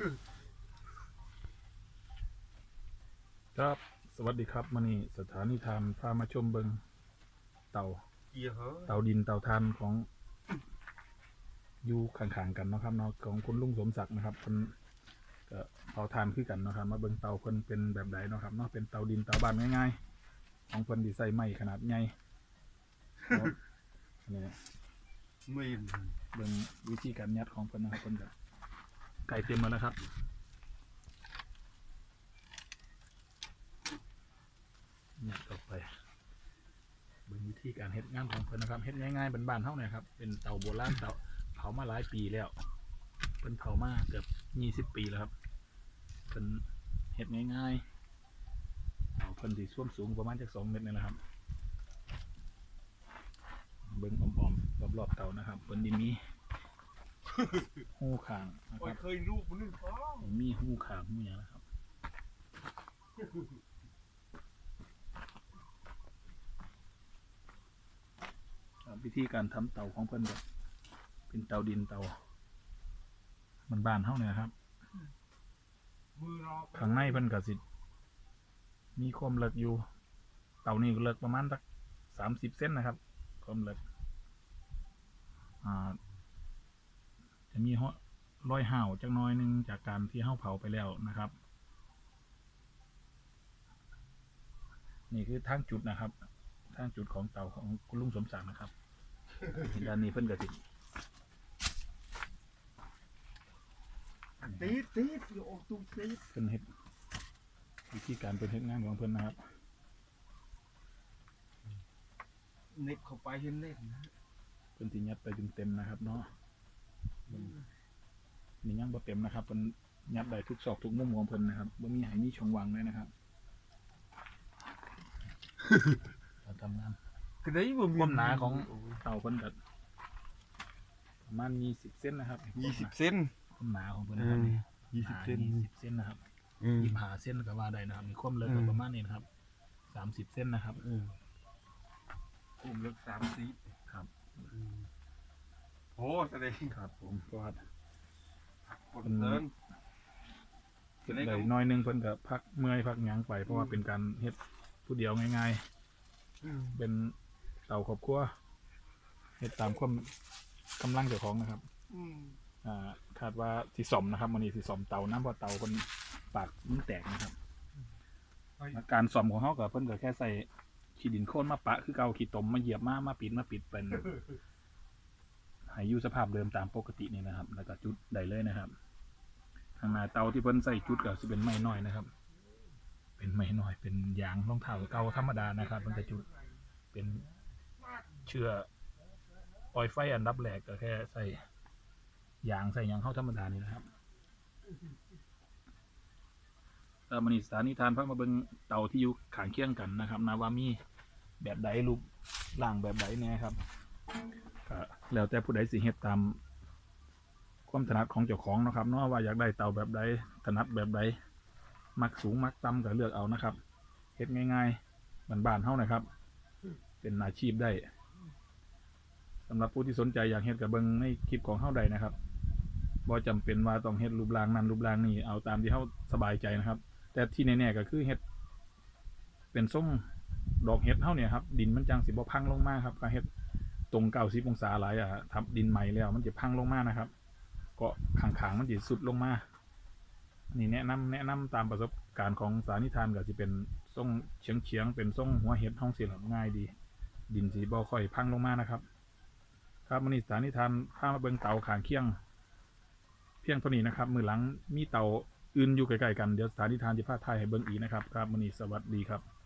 ครับ สวัสดีครับมานี่สถานีธรรมพามาชมเบิงเต่า เกียร์เหรอเต่าดินเต่าทานของอยู่ข้างๆกันเนาะครับเนาะของคุณลุงสมศักดิ์นะครับเพิ่นก็เผาทานคือกันเนาะครับมาเบิงเตาเพิ่นเป็นแบบใดเนาะครับเนาะเป็นเตาดินเตาบ้านง่ายๆ ของเพิ่นดีไซน์ไม้ขนาดใหญ่แล้วนี่ไม่เบิงวิธีการยัดของเพิ่นนะครับเพิ่นก็ ไก่เต็มมาแล้วครับยัดออกไปเบิ่งวิธีการเฮ็ดงานของเพิ่นนะครับเฮ็ดง่ายๆบ้านๆเท่านี้ครับ เป็นเตาโบราณเตาเผามาหลายปีแล้วเพิ่นเผามาเกือบยี่สิบปีแล้วครับเพิ่นเฮ็ดง่ายๆเตาเพิ่นที่ส่วนสูงประมาณจากสองเมตรนี่แหละครับ เบิ่งอมๆรอบๆเตานะครับเพิ่นดีมี หูขางนะคโอ้ยรับเคยรูปมันนึงฟ้องมีหูขางหูอย่างนะครับครับวิธีการทำเตาของเพิ่นก็เป็นเตาดินเตามันบานๆเท่าเนี่ยครับ มือรอข้างในเพิ่นก็สิมีความเลิกอยู่ เตานี่ก็เลิกประมาณสักสามสิบเซนนะครับ ความเลิกอ่า จะมีห้อรอยห่าวจักหน้อยหนึงจากการที่เห่าเผาไปแล้วนะครับ นี่คือทางจุดนะครับทางจุดของเตาของคุณลุงสมศักดิ์นะครับด้านนี้เพิ่นก็สิตีดตีดอยู่ออกตุ้งตีดเพิ่นเฮ็ดวิธีการเป็นเฮ็ดงานของเพิ่นนะครับเน็ตเข้าไปเห็นเน็ตนะเพิ่นสิยัดไปเต็มๆนะครับเนาะ นี่ยังบ่เต็มนะครับเพิ่นยัดได้ทุกซอกทุกมุมของเพิ่นนะครับบ่มีให้มีช่องว่างเลยนะครับการทำงานก็ได้บ่มีความหนาของเตาเพิ่นก็ประมาณ20เซนนะครับยี่สิบเซนความหนาของเพิ่นนะครับนี่ยี่สิบเซนยี่สิบเซนนะครับอืมยี่ห้าเซนก็ว่าได้นะครับ มีความลึกก็อืมประมาณนี้นะครับสามสิบเซนนะครับอืมผมเลือกสามสีครับ โอ้แสดงครับผมเพราะว่าคนเดินเฮ็ดได้น้อยหนึงเพิ่นก็พักเมื่อยพักหยังไปเพราะว่าเป็นการเฮ็ดผู้เดียวง่ายอืมๆเป็นเตาครอบครัวเฮ็ดตามความกำลังเจ้าของนะครับ อืมอ่าคาดว่าสิซ่อมนะครับวันนี้สิซ่อมเตาน้ำเพราะเตาเพิ่นปากมันแตกนะครับเฮ้ยการซ่อมของเฮาก็เพิ่นก็แค่ใส่ขี้ดินโคลนมาปะ คือเก่าขี้ตมมาเหยียบมามาปิดมาปิดเป็น ให้อยู่สภาพเดิมตามปกตินี่นะครับ แล้วก็จุดได้เลยนะครับข้างหน้าเตาที่เพิ่นใส่จุดก็สิเป็นไม้น้อยนะครับ เป็นไม้น้อย เป็นยางรองเท้าเก่าธรรมดานะครับมันจะจุดเป็นเชื่อปล่อยไฟอันดับแรกก็แค่ใส่ยางใส่ยางเข้าธรรมดานี่นะครับตามนีสถานีทานพระมาเบิงเตาที่อยู่ขางเคียงกันนะครับ นาว่ามีแบบใดรูปร่างแบบใดเนี่ยครับ ก็แล้วแต่ผู้ใดสิเฮ็ดตามความถนัดของเจ้าของนะครับเนาะว่าอยากได้เตาแบบใดถนัดแบบใดมักสูงมักต่ำก็เลือกเอานะครับเฮ็ดง่ายๆบ้านๆเฮานะครับ เป็นอาชีพได้สำหรับผู้ที่สนใจอยากเฮ็ดกับเบิงในคลิปของเฮาได้นะครับบ่จำเป็นว่าต้องเฮ็ดรูปร่างนั้นรูปร่างนี้เอาตามที่เฮาสบายใจนะครับ แต่ที่แน่ๆก็คือเฮ็ดเป็นทรงดอกเฮ็ดเฮาเนี่ยครับดินมันจังสิบ่พังลงมาครับก็เฮ็ด ตรงเก้าสิบองศาหลายอะทับดินใหม่แล้ว มันจะพังลงมานะครับ ก็ขางๆมันจะสุดลงมานี่แนะนำแนะนำตามประสบการณ์ของสานิทานก็จะเป็นทรงเฉียงเฉียงๆเป็นทรงหัวเห็ดห้องเสียงง่ายดี ดินสีบ่ค่อยพังลงมานะครับ ครับมันนี้สานิทานพามาเบิงเตาขางเคียง เพียงเท่านี้นะครับ มือหลังมีเตาอื่นอยู่ใกล้ๆกันเดี๋ยวสานิทานจะพาทายให้เบิงอีกนะครับ ครับมันนี้สวัสดีครับ